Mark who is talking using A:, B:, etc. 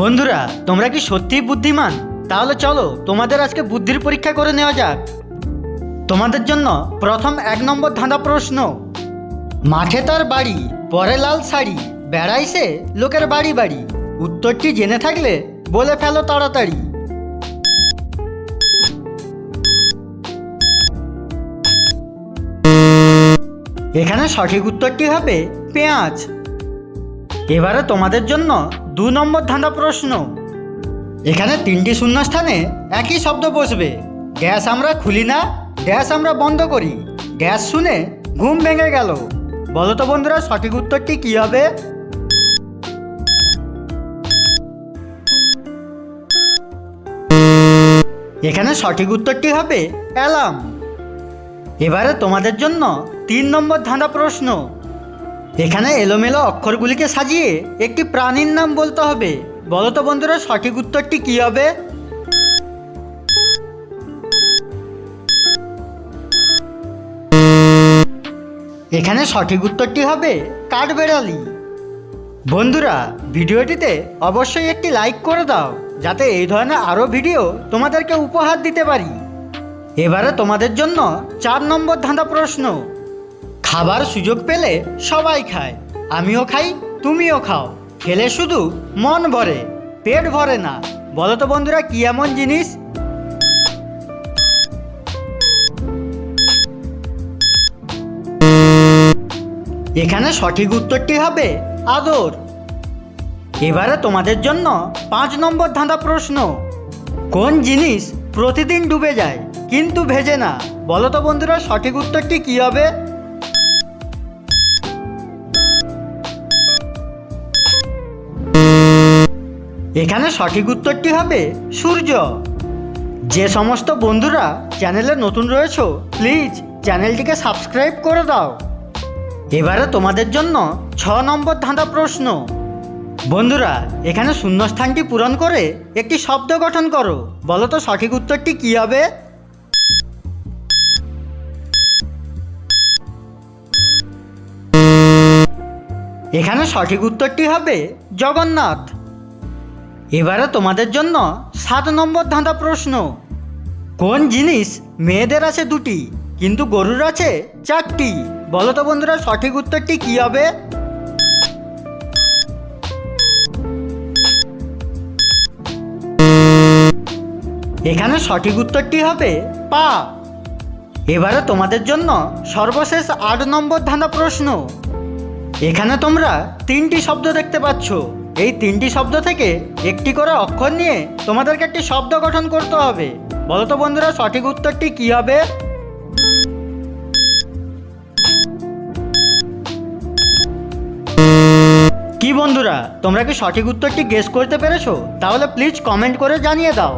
A: বন্ধুরা, তোমরা কি সত্যিই বুদ্ধিমান? তাহলে চলো, তোমাদের আজকে বুদ্ধির পরীক্ষা করে নেওয়া যাক। তোমাদের জন্য প্রথম এক নম্বর ধাঁধা প্রশ্ন। মাঠে তার বাড়ি, পরে লাল শাড়ি বেড়াইছে লোকের বাড়ি বাড়ি। উত্তরটি জেনে থাকলে বলে ফেলো তাড়াতাড়ি। এখানে সঠিক উত্তরটি হবে পেঁয়াজ। এবারে তোমাদের জন্য দু নম্বর ধাঁধা প্রশ্ন। এখানে তিনটি শূন্যস্থানে একই শব্দ বসবে। গ্যাস আমরা খুলি না, গ্যাস আমরা বন্ধ করি। গ্যাস শুনে ঘুম ভেঙে গেল। বলো তো বন্ধুরা, সঠিক উত্তরটি কি হবে? এখানে সঠিক উত্তরটি হবে, অ্যালার্ম। এবারে তোমাদের জন্য তিন নম্বর ধাঁধা প্রশ্ন। এখানে এলোমেলো অক্ষরগুলিকে সাজিয়ে একটি প্রাণীর নাম বলতে হবে। বলো তো বন্ধুরা, সঠিক উত্তরটি কি হবে? এখানে সঠিক উত্তরটি হবে কাঠবেড়ালি। বন্ধুরা, ভিডিওটিতে অবশ্যই একটি লাইক করে দাও, যাতে এই ধরনের আরও ভিডিও তোমাদেরকে উপহার দিতে পারি। এবারে তোমাদের জন্য চার নম্বর ধাঁধা প্রশ্ন। খাবার সুযোগ পেলে সবাই খায়। আমিও খাই, তুমিও খাও। খেলে শুধু মন ভরে, পেট ভরে না। বলো তো বন্ধুরা, কি এমন জিনিস? এখানে সঠিক উত্তরটি হবে আদর। এবারে তোমাদের জন্য পাঁচ নম্বর ধাঁধা প্রশ্ন। কোন জিনিস প্রতিদিন ডুবে যায়, কিন্তু ভেজে না? বলো তো বন্ধুরা, সঠিক উত্তরটি কি হবে? এখানে সঠিক উত্তরটি হবে সূর্য। যে সমস্ত বন্ধুরা চ্যানেলে নতুন রয়েছো, প্লিজ চ্যানেলটিকে সাবস্ক্রাইব করে দাও। এবারে তোমাদের জন্য ছ নম্বর ধাঁধা প্রশ্ন। বন্ধুরা, এখানে শূন্যস্থানটি পূরণ করে একটি শব্দ গঠন করো। বলো তো সঠিক উত্তরটি কি হবে? এখানে সঠিক উত্তরটি হবে জগন্নাথ। এবারে তোমাদের জন্য সাত নম্বর ধাঁধা প্রশ্ন। কোন জিনিস মেয়েদের আছে দুটি, কিন্তু গরুর আছে চারটি? বলো তো বন্ধুরা, সঠিক উত্তরটি কি হবে? এখানে সঠিক উত্তরটি হবে পা। এবারে তোমাদের জন্য সর্বশেষ আট নম্বর ধাঁধা প্রশ্ন। এখানে তোমরা তিনটি শব্দ দেখতে পাচ্ছ। এই তিনটি শব্দ থেকে একটি করে অক্ষর নিয়ে তোমাদেরকে একটি শব্দ গঠন করতে হবে। বলো তো বন্ধুরা, সঠিক উত্তরটি কি হবে? কি বন্ধুরা, তোমরা কি সঠিক উত্তরটি গেস করতে পেরেছ? তাহলে প্লিজ কমেন্ট করে জানিয়ে দাও।